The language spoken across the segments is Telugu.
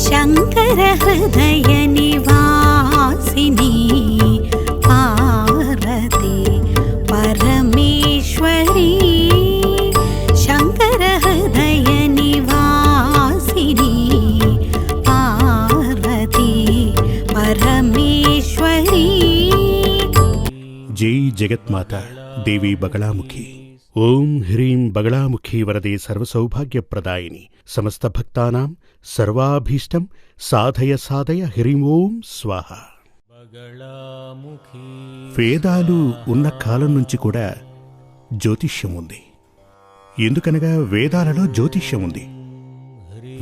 శంకర హృదయ నివాసిని పార్వతి పరమేశ్వరి శంకర హృదయ నివాసిని పార్వతి పరమేశ్వరి జై జగత్మాత దేవి బగళాముఖి ఓం హ్రీం బగళాముఖి వరదే సర్వసౌభాగ్యప్రదాయిని. సమస్త భక్తానాం సర్వాభీష్టం సాధయ సాధయ హ్రీం ఓం స్వాహ. వేదాలు ఉన్న కాలం నుంచి కూడా జ్యోతిష్యం ఉంది. ఎందుకనగా వేదాలలో జ్యోతిష్యం ఉంది.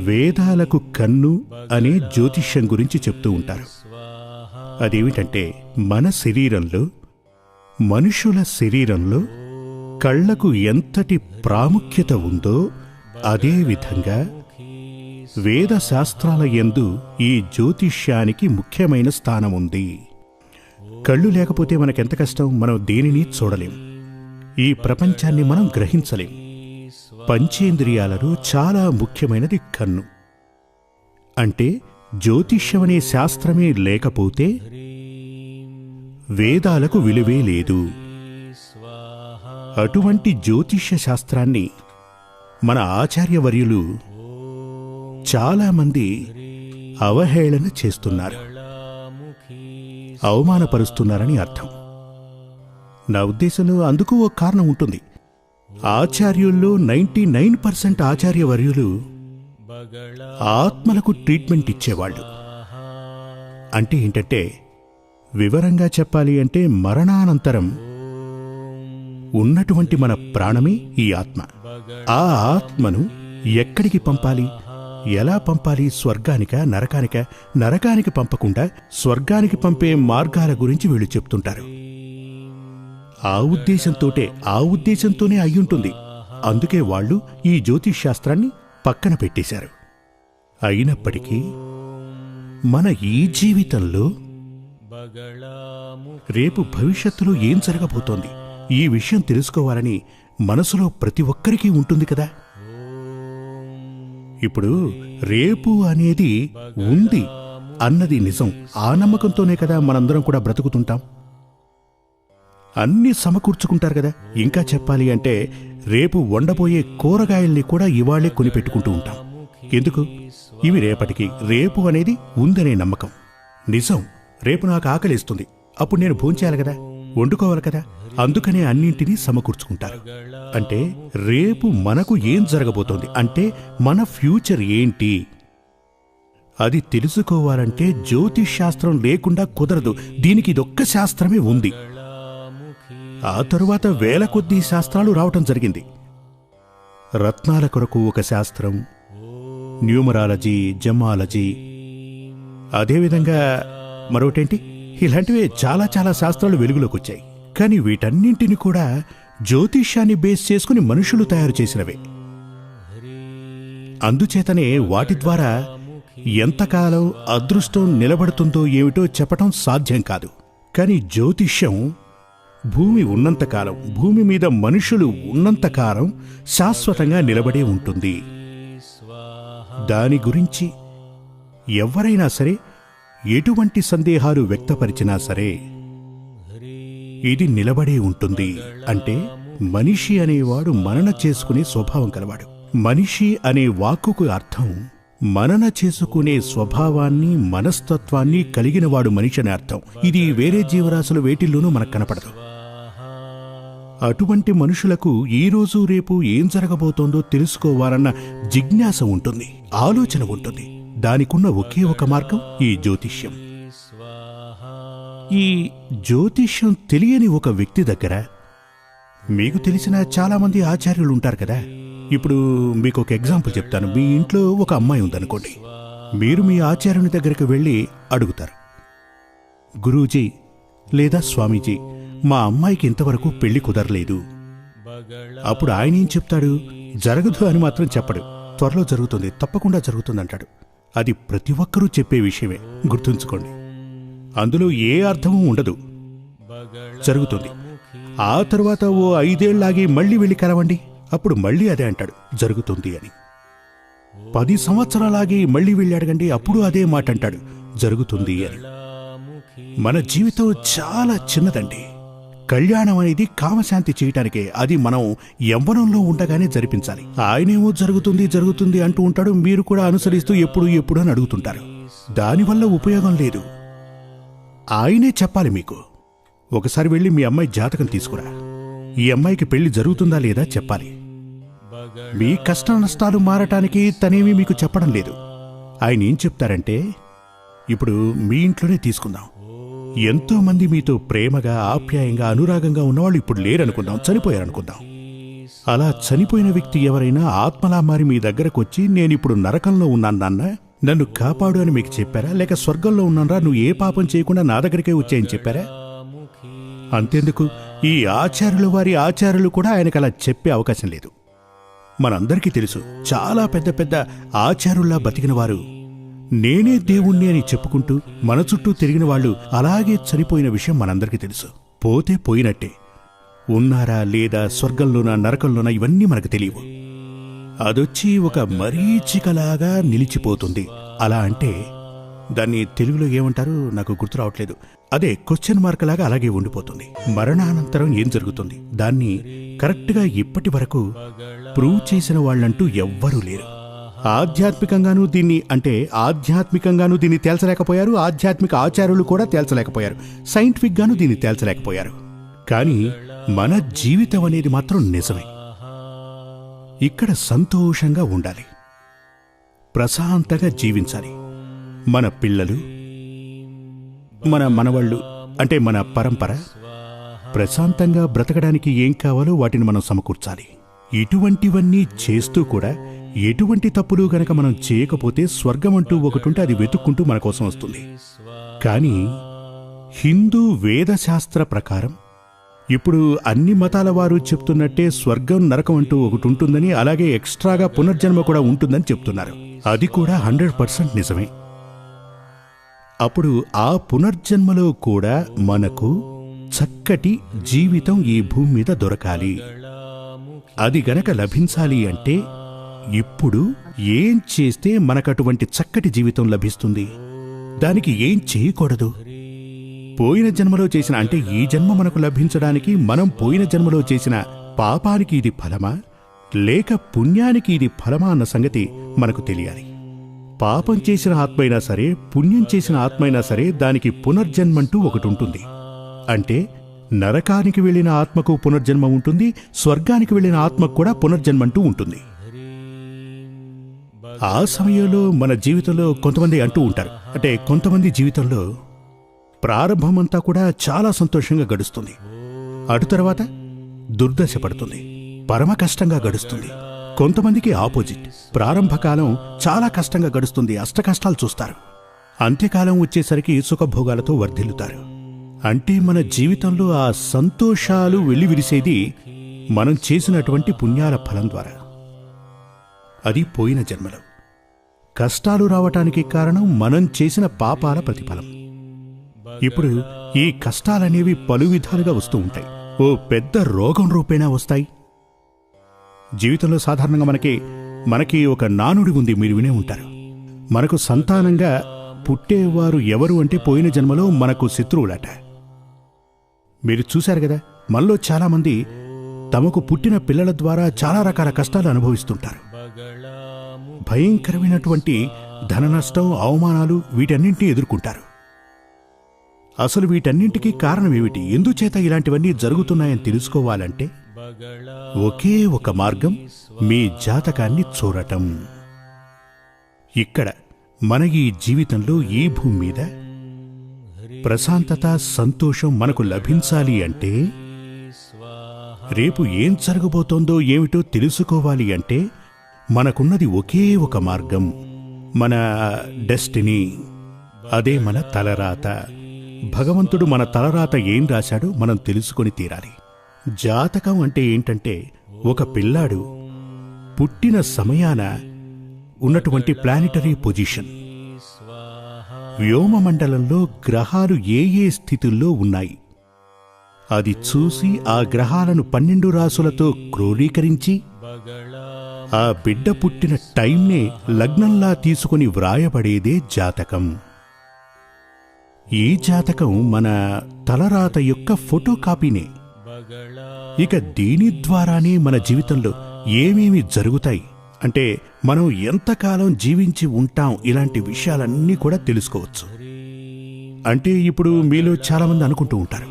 వేదాలకు కన్ను అనే జ్యోతిష్యం గురించి చెప్తూ ఉంటారు. అదేమిటంటే మన శరీరంలో మనుషుల శరీరంలో కళ్ళకు ఎంతటి ప్రాముఖ్యత ఉందో అదే విధంగా ఎందు యందు ఈ జ్యోతిష్యానికి ముఖ్యమైన స్థానం ఉంది కళ్ళు లేకపోతే మనకెంత కష్టం? మనం దేనిని చూడలేం. ఈ ప్రపంచాన్ని మనం గ్రహించలేం. పంచేంద్రియాలలో చాలా ముఖ్యమైనది కన్ను. అంటే జ్యోతిష్యమనే శాస్త్రమే లేకపోతే వేదాలకు విలువే లేదు. అటువంటి జ్యోతిష్య శాస్త్రాన్ని మన ఆచార్యవర్యులు చాలామంది అవహేళన చేస్తున్నారు. అవమానపరుస్తున్నారని అర్థం. నా ఉద్దేశంలో అందుకు ఓ కారణం ఉంటుంది. ఆచార్యుల్లో నైంటీ నైన్ పర్సెంట్ ఆచార్యవర్యులు ఆత్మలకు ట్రీట్మెంట్ ఇచ్చేవాళ్ళు. అంటే ఏంటంటే వివరంగా చెప్పాలి అంటే మరణానంతరం ఉన్నటువంటి మన ప్రాణమే ఈ ఆత్మ. ఆ ఆత్మను ఎక్కడికి పంపాలి? ఎలా పంపాలి స్వర్గానిక నరకానిక? నరకానికి పంపకుండా స్వర్గానికి పంపే మార్గాల గురించి వీళ్ళు చెప్తుంటారు. ఆ ఉద్దేశంతోటే ఆ ఉద్దేశంతోనే అయ్యుంటుంది. అందుకే వాళ్ళు ఈ జ్యోతిష్ శాస్త్రాన్ని పక్కన పెట్టేశారు. అయినప్పటికీ మన ఈ జీవితంలో రేపు భవిష్యత్తులో ఏం జరగబోతోంది? ఈ విషయం తెలుసుకోవాలని మనసులో ప్రతి ఒక్కరికి ఉంటుంది కదా. ఇప్పుడు రేపు అనేది ఉంది అన్నది నిజం. ఆ నమ్మకంతోనే కదా మనందరం కూడా బ్రతుకుతుంటాం. అన్నీ సమకూర్చుకుంటారు కదా. ఇంకా చెప్పాలి అంటే రేపు వండబోయే కూరగాయల్ని కూడా ఇవాళే కొనిపెట్టుకుంటూ ఉంటాం. ఎందుకు? ఇవి రేపటికి రేపు అనేది ఉందనే నమ్మకం. నిజం. రేపు నాకు ఆకలిస్తుంది. అప్పుడు నేను భోంచేయాలి కదా. వండుకోవాలి కదా. అందుకనే అన్నింటినీ సమకూర్చుకుంటారు. అంటే రేపు మనకు ఏం జరగబోతోంది? అంటే మన ఫ్యూచర్ ఏంటి? అది తెలుసుకోవాలంటే జ్యోతిష్ శాస్త్రం లేకుండా కుదరదు. దీనికి ఇదొక్క శాస్త్రమే ఉంది. ఆ తరువాత వేల కొద్దీ శాస్త్రాలు రావటం జరిగింది. రత్నాల కొరకు ఒక శాస్త్రం న్యూమరాలజీ జమాలజీ అదేవిధంగా మరొకటేంటి? ఇలాంటివే చాలా చాలా శాస్త్రాలు వెలుగులోకి వచ్చాయి కానీ వీటన్నింటిని కూడా జ్యోతిష్యాన్ని బేస్ చేసుకుని మనుషులు తయారు చేసినవే. అందుచేతనే వాటి ద్వారా ఎంతకాలం అదృష్టం నిలబడుతుందో ఏమిటో చెప్పటం సాధ్యం కాదు. కానీ జ్యోతిష్యం భూమి ఉన్నంతకాలం భూమి మీద మనుషులు ఉన్నంతకాలం శాశ్వతంగా నిలబడే ఉంటుంది. దాని గురించి ఎవరైనా సరే ఎటువంటి సందేహాలు వ్యక్తపరిచినా సరే ఇది నిలబడే ఉంటుంది. అంటే మనిషి అనేవాడు మనన చేసుకునే స్వభావం కలవాడు. మనిషి అనే వాక్కుకు అర్థం మనన చేసుకునే స్వభావాన్ని మనస్తత్వాన్ని కలిగినవాడు మనిషి అనే అర్థం. ఇది వేరే జీవరాశుల వేటిల్లోనూ మనకు కనపడదు. అటువంటి మనుషులకు ఈ రోజు రేపు ఏం జరగబోతోందో తెలుసుకోవాలన్న జిజ్ఞాస ఉంటుంది. ఆలోచన ఉంటుంది. దానికున్న ఒకే ఒక మార్గం ఈ జ్యోతిష్యం. ఈ జ్యోతిష్యం తెలియని ఒక వ్యక్తి దగ్గర మీకు తెలిసిన చాలామంది ఆచార్యులు ఉంటారు కదా. ఇప్పుడు మీకు ఒక ఎగ్జాంపుల్ చెప్తాను. మీ ఇంట్లో ఒక అమ్మాయి ఉందనుకోండి. మీరు మీ ఆచార్యుని దగ్గరికి వెళ్ళి అడుగుతారు. గురూజీ లేదా స్వామీజీ మా అమ్మాయికి ఇంతవరకు పెళ్ళి కుదరలేదు. అప్పుడు ఆయన ఏం చెప్తాడు? జరగదు అని మాత్రం చెప్పడు. త్వరలో జరుగుతుంది. తప్పకుండా జరుగుతుంది అంటాడు అది ప్రతి ఒక్కరూ చెప్పే విషయమే. గుర్తుంచుకోండి. అందులో ఏ అర్థమూ ఉండదు. జరుగుతుంది. ఆ తర్వాత ఓ ఐదేళ్ళాగి మళ్ళీ వెళ్ళి కలవండి. అప్పుడు మళ్ళీ అదే అంటాడు. జరుగుతుంది అని. పది సంవత్సరాలాగి మళ్ళీ వెళ్ళి అడగండి. అప్పుడు అదే మాట అంటాడు. జరుగుతుంది అని. మన జీవితం చాలా చిన్నదండి. కళ్యాణం అనేది కామశాంతి చేయటానికే. అది మనం యవ్వనంలో ఉండగానే జరిపించాలి. ఆయనేమో జరుగుతుంది జరుగుతుంది అంటూ ఉంటాడు. మీరు కూడా అనుసరిస్తూ ఎప్పుడు ఎప్పుడు అని అడుగుతుంటారు. దానివల్ల ఉపయోగం లేదు. ఆయనే చెప్పాలి మీకు. ఒకసారి వెళ్ళి మీ అమ్మాయి జాతకం తీసుకురా. ఈ అమ్మాయికి పెళ్ళి జరుగుతుందా లేదా చెప్పాలి. మీ కష్ట నష్టాలు మారటానికి తనేమీ మీకు చెప్పడం లేదు. ఆయన ఏం చెప్తారంటే ఇప్పుడు మీ ఇంట్లోనే తీసుకుందాం. ఎంతో మంది మీతో ప్రేమగా ఆప్యాయంగా అనురాగంగా ఉన్నవాళ్ళు ఇప్పుడు లేరనుకుందాం చనిపోయారనుకుందాం. అలా చనిపోయిన వ్యక్తి ఎవరైనా ఆత్మలా మారి మీ దగ్గరకు వచ్చి నేనిప్పుడు నరకంలో ఉన్నాను నాన్న. నన్ను కాపాడు అని మీకు చెప్పారా? లేక స్వర్గంలో ఉన్నానరా? నువ్వు ఏ పాపం చేయకుండా నా దగ్గరికే వచ్చాయని చెప్పారా? అంతెందుకు? ఈ ఆచార్యుల వారి ఆచార్యులు కూడా ఆయనకు అలా చెప్పే అవకాశం లేదు. మనందరికీ తెలుసు చాలా పెద్ద పెద్ద ఆచారుల్లా బతికిన వారు నేనే దేవుణ్ణి అని చెప్పుకుంటూ మన చుట్టూ తిరిగిన వాళ్ళు అలాగే చనిపోయిన విషయం మనందరికీ తెలుసు. పోతే పోయినట్టే. ఉన్నారా లేదా స్వర్గంలోనా నరకంలోనా ఇవన్నీ మనకు తెలియవు. అదొచ్చి ఒక మరీచికలాగా నిలిచిపోతుంది. అలా అంటే దాన్ని తెలుగులో ఏమంటారు నాకు గుర్తు రావట్లేదు. అదే క్వశ్చన్ మార్క్ లాగా అలాగే ఉండిపోతుంది. మరణానంతరం ఏం జరుగుతుంది? దాన్ని కరెక్ట్గా ఇప్పటి వరకు ప్రూవ్ చేసిన వాళ్ళంటూ ఎవ్వరూ లేరు. ఆధ్యాత్మికంగానూ దీన్ని అంటే ఆధ్యాత్మికంగానూ దీన్ని తేల్చలేకపోయారు. ఆధ్యాత్మిక ఆచార్యులు కూడా తేల్చలేకపోయారు. సైంటిఫిక్గాను దీన్ని తేల్చలేకపోయారు. కానీ మన జీవితం అనేది మాత్రం నిజమే. ఇక్కడ సంతోషంగా ఉండాలి. ప్రశాంతంగా జీవించాలి. మన పిల్లలు మన మనవాళ్ళు అంటే మన పరంపర ప్రశాంతంగా బ్రతకడానికి ఏం కావాలో వాటిని మనం సమకూర్చాలి. ఇటువంటివన్నీ చేస్తూ కూడా ఎటువంటి తప్పులు గనక మనం చేయకపోతే స్వర్గం అంటూ ఒకటుంటే అది వెతుక్కుంటూ మన కోసం వస్తుంది. కానీ హిందూ వేదశాస్త్ర ప్రకారం ఇప్పుడు అన్ని మతాల వారు చెప్తున్నట్టే స్వర్గం నరకం అంటూ ఒకటి ఉంటుందని అలాగే ఎక్స్ట్రాగా పునర్జన్మ కూడా ఉంటుందని చెప్తున్నారు. అది కూడా హండ్రెడ్ పర్సెంట్ నిజమే. అప్పుడు ఆ పునర్జన్మలో కూడా మనకు చక్కటి జీవితం ఈ భూమి మీద దొరకాలి. అది గనక లభించాలి అంటే ఇప్పుడు ఏం చేస్తే మనకటువంటి చక్కటి జీవితం లభిస్తుంది? దానికి ఏం చేయకూడదు? పోయిన జన్మలో చేసిన అంటే ఈ జన్మ మనకు లభించడానికి మనం పోయిన జన్మలో చేసిన పాపానికి ఇది ఫలమా? లేక పుణ్యానికి ఇది ఫలమా అన్న సంగతి మనకు తెలియాలి. పాపం చేసిన ఆత్మైనా సరే పుణ్యం చేసిన ఆత్మైనా సరే దానికి పునర్జన్మంటూ ఒకటి ఉంటుంది అంటే నరకానికి వెళ్ళిన ఆత్మకు పునర్జన్మ ఉంటుంది స్వర్గానికి వెళ్ళిన ఆత్మకు కూడా పునర్జన్మంటూ ఉంటుంది. ఆ సమయంలో మన జీవితంలో కొంతమంది అంటూ ఉంటారు. అంటే కొంతమంది జీవితంలో ప్రారంభమంతా కూడా చాలా సంతోషంగా గడుస్తుంది. అటు తర్వాత దుర్దశ పడుతుంది. పరమ కష్టంగా గడుస్తుంది. కొంతమందికి ఆపోజిట్. ప్రారంభకాలం చాలా కష్టంగా గడుస్తుంది. అష్టకష్టాలు చూస్తారు. అంత్యకాలం వచ్చేసరికి సుఖభోగాలతో వర్ధిల్లుతారు. అంటే మన జీవితంలో ఆ సంతోషాలు వెల్లివిరిసేది మనం చేసినటువంటి పుణ్యాల ఫలం ద్వారా. అది పోయిన జన్మలో. కష్టాలు రావటానికి కారణం మనం చేసిన పాపాల ప్రతిఫలం. ఇప్పుడు ఈ కష్టాలనేవి పలు విధాలుగా వస్తూ ఉంటాయి. ఓ పెద్ద రోగం రూపేణా వస్తాయి. జీవితంలో సాధారణంగా మనకి మనకి ఒక నానుడి ఉంది మీరు వినే ఉంటారు. మనకు సంతానంగా పుట్టేవారు ఎవరు అంటే పోయిన జన్మలో మనకు శత్రువులట. మీరు చూశారు కదా మనలో చాలామంది తమకు పుట్టిన పిల్లల ద్వారా చాలా రకాల కష్టాలు అనుభవిస్తుంటారు. భయంకరమైనటువంటి ధన నష్టం అవమానాలు వీటన్నింటినీ ఎదుర్కొంటారు. అసలు వీటన్నింటికీ కారణం ఏమిటి ఎందుచేత ఇలాంటివన్నీ జరుగుతున్నాయని తెలుసుకోవాలంటే ఒకే ఒక మార్గం మీ జాతకాన్ని చూడటం. ఇక్కడ మన ఈ జీవితంలో ఈ భూమి మీద ప్రశాంతత సంతోషం మనకు లభించాలి అంటే రేపు ఏం జరగబోతోందో ఏమిటో తెలుసుకోవాలి అంటే మనకున్నది ఒకే ఒక మార్గం మన డెస్టినీ అదే మన తలరాత. భగవంతుడు మన తలరాత ఏం రాశాడో మనం తెలుసుకొని తీరాలి. జాతకం అంటే ఏంటంటే ఒక పిల్లాడు పుట్టిన సమయాన ఉన్నటువంటి ప్లానిటరీ పొజిషన్ వ్యోమమండలంలో గ్రహాలు ఏ ఏ స్థితుల్లో ఉన్నాయి? అది చూసి ఆ గ్రహాలను పన్నెండు రాసులతో క్రోడీకరించి ఆ బిడ్డ పుట్టిన టైంనే లగ్నంలా తీసుకుని వ్రాయబడేదే జాతకం. ఈ జాతకం మన తలరాత యొక్క ఫోటో కాపీనే ఇక దీని ద్వారానే మన జీవితంలో ఏమేమి జరుగుతాయి? అంటే మనం ఎంతకాలం జీవించి ఉంటాం? ఇలాంటి విషయాలన్నీ కూడా తెలుసుకోవచ్చు. అంటే ఇప్పుడు మీలో చాలామంది అనుకుంటూ ఉంటారు.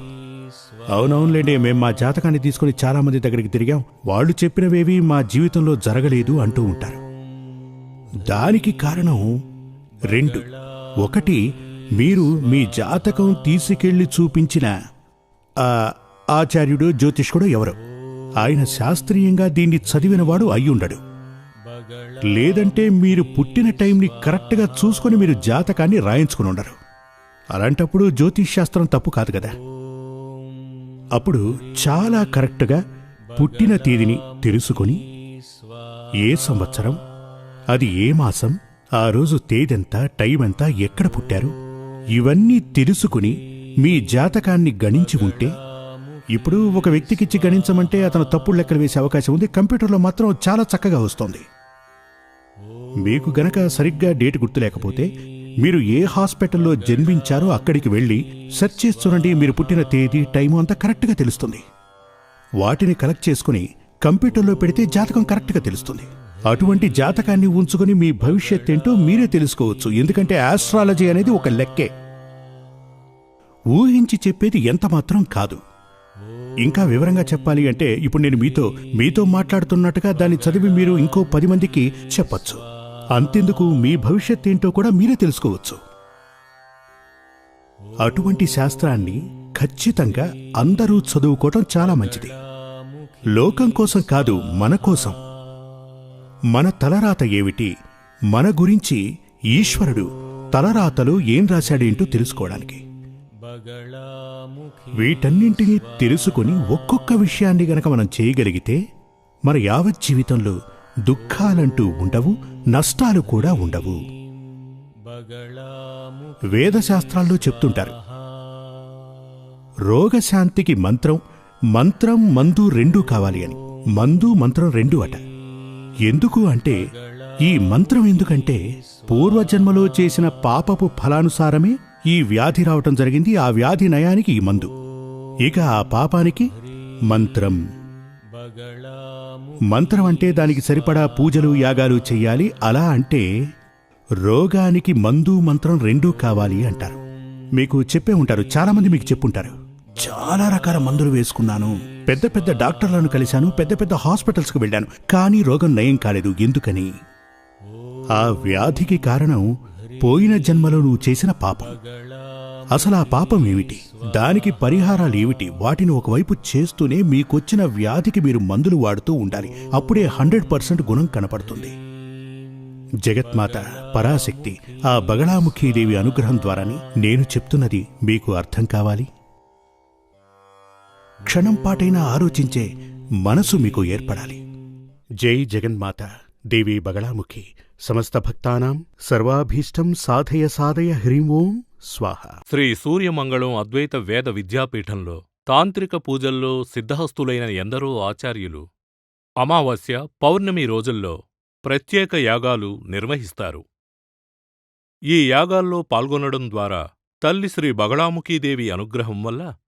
అవునవునులేండి మేము మా జాతకాన్ని తీసుకుని చాలామంది దగ్గరికి తిరిగాం. వాళ్ళు చెప్పినవేవి మా జీవితంలో జరగలేదు అంటూ ఉంటారు. దానికి కారణం రెండు. ఒకటి మీరు మీ జాతకం తీసుకెళ్ళి చూపించిన ఆ ఆచార్యుడు జ్యోతిష్కుడు ఎవరు? ఆయన శాస్త్రీయంగా దీన్ని చదివినవాడు అయ్యుండడు లేదంటే మీరు పుట్టిన టైంని కరెక్ట్గా చూసుకొని మీరు జాతకాన్ని రాయించుకుని ఉండరు. అలాంటప్పుడు జ్యోతిష్ శాస్త్రం తప్పు కాదు కదా. అప్పుడు చాలా కరెక్ట్గా పుట్టిన తేదీని తెలుసుకొని ఏ సంవత్సరం అది ఏ మాసం ఆ రోజు తేదెంత టైం ఎంత ఎక్కడ పుట్టారు ఇవన్నీ తెలుసుకుని మీ జాతకాన్ని గణించి ఉంటే ఇప్పుడు ఒక వ్యక్తికిచ్చి గణించమంటే అతను తప్పుడు లెక్కలు వేసే అవకాశం ఉంది. కంప్యూటర్లో మాత్రం చాలా చక్కగా వస్తోంది. మీకు గనక సరిగ్గా డేట్ గుర్తు లేకపోతే మీరు ఏ హాస్పిటల్లో జన్మించారో అక్కడికి వెళ్ళి సెర్చ్ చేసి చూడండి. మీరు పుట్టిన తేదీ టైము అంతా కరెక్ట్గా తెలుస్తుంది. వాటిని కలెక్ట్ చేసుకుని కంప్యూటర్లో పెడితే జాతకం కరెక్ట్గా తెలుస్తుంది. అటువంటి జాతకాన్ని ఉంచుకుని మీ భవిష్యత్ ఏంటో మీరే తెలుసుకోవచ్చు. ఎందుకంటే ఆస్ట్రాలజీ అనేది ఒక లెక్కే. ఊహించి చెప్పేది ఎంత మాత్రం కాదు. ఇంకా వివరంగా చెప్పాలి అంటే ఇప్పుడు నేను మీతో మీతో మాట్లాడుతున్నట్టుగా దాన్ని చదివి మీరు ఇంకో పది మందికి చెప్పచ్చు. అంతెందుకు మీ భవిష్యత్ ఏంటో కూడా మీరే తెలుసుకోవచ్చు. అటువంటి శాస్త్రాన్ని ఖచ్చితంగా అందరూ చదువుకోవటం చాలా మంచిది. లోకం కోసం కాదు మన కోసం. మన తలరాత ఏమిటి? మన గురించి ఈశ్వరుడు తలరాతలో ఏం రాశాడేంటో తెలుసుకోవడానికి. వీటన్నింటినీ తెలుసుకుని ఒక్కొక్క విషయాన్ని గనక మనం చేయగలిగితే మన యావత్ జీవితంలో దుఃఖాలంటూ ఉండవు నష్టాలు కూడా ఉండవు. వేదశాస్త్రాల్లో చెప్తుంటారు రోగశాంతికి మంత్రం మంత్రం మందు రెండూ కావాలి అని. మందు మంత్రం రెండు అట. ఎందుకు అంటే ఈ మంత్రం ఎందుకంటే పూర్వజన్మలో చేసిన పాపపు ఫలానుసారమే ఈ వ్యాధి రావటం జరిగింది ఆ వ్యాధి నయానికి ఈ మందు. ఇక ఆ పాపానికి మంత్రం. మంత్రం అంటే దానికి సరిపడా పూజలు యాగాలు చెయ్యాలి. అలా అంటే రోగానికి మందు మంత్రం రెండూ కావాలి అంటారు. మీకు చెప్పే ఉంటారు చాలామంది మీకు చెప్పుంటారు. చాలా రకాల మందులు వేసుకున్నాను. పెద్ద పెద్ద డాక్టర్లను కలిశాను పెద్ద పెద్ద హాస్పిటల్స్కి వెళ్ళాను. కానీ రోగం నయం కాలేదు. ఎందుకని? ఆ వ్యాధికి కారణం పోయిన జన్మలో నువ్వు చేసిన పాపం. అసలు ఆ పాపం ఏమిటి? దానికి పరిహారాలు ఏమిటి? వాటిని ఒకవైపు చేస్తూనే మీకొచ్చిన వ్యాధికి మీరు మందులు వాడుతూ ఉండాలి. అప్పుడే హండ్రెడ్ పర్సెంట్ గుణం కనపడుతుంది. జగత్మాత పరాశక్తి ఆ బగళాముఖీదేవి అనుగ్రహం ద్వారానే నేను చెప్తున్నది మీకు అర్థం కావాలి? క్షణం పాటైనా ఆలోచించే మనసు మీకు ఏర్పడాలి. జై జగన్మాత. దేవి బగళాముఖి. సమస్త భక్తానాం సర్వాభీష్టం సాధయ సాధయ హ్రీం ఓం స్వాహ. శ్రీ సూర్యమంగళం అద్వైత వేద విద్యాపీఠంలో తాంత్రిక పూజల్లో సిద్ధహస్తులైన ఎందరో ఆచార్యులు అమావాస్య పౌర్ణమి రోజుల్లో ప్రత్యేక యాగాలు నిర్వహిస్తారు. ఈ యాగాల్లో పాల్గొనడం ద్వారా తల్లి శ్రీ బగళాముఖీదేవి అనుగ్రహం వల్ల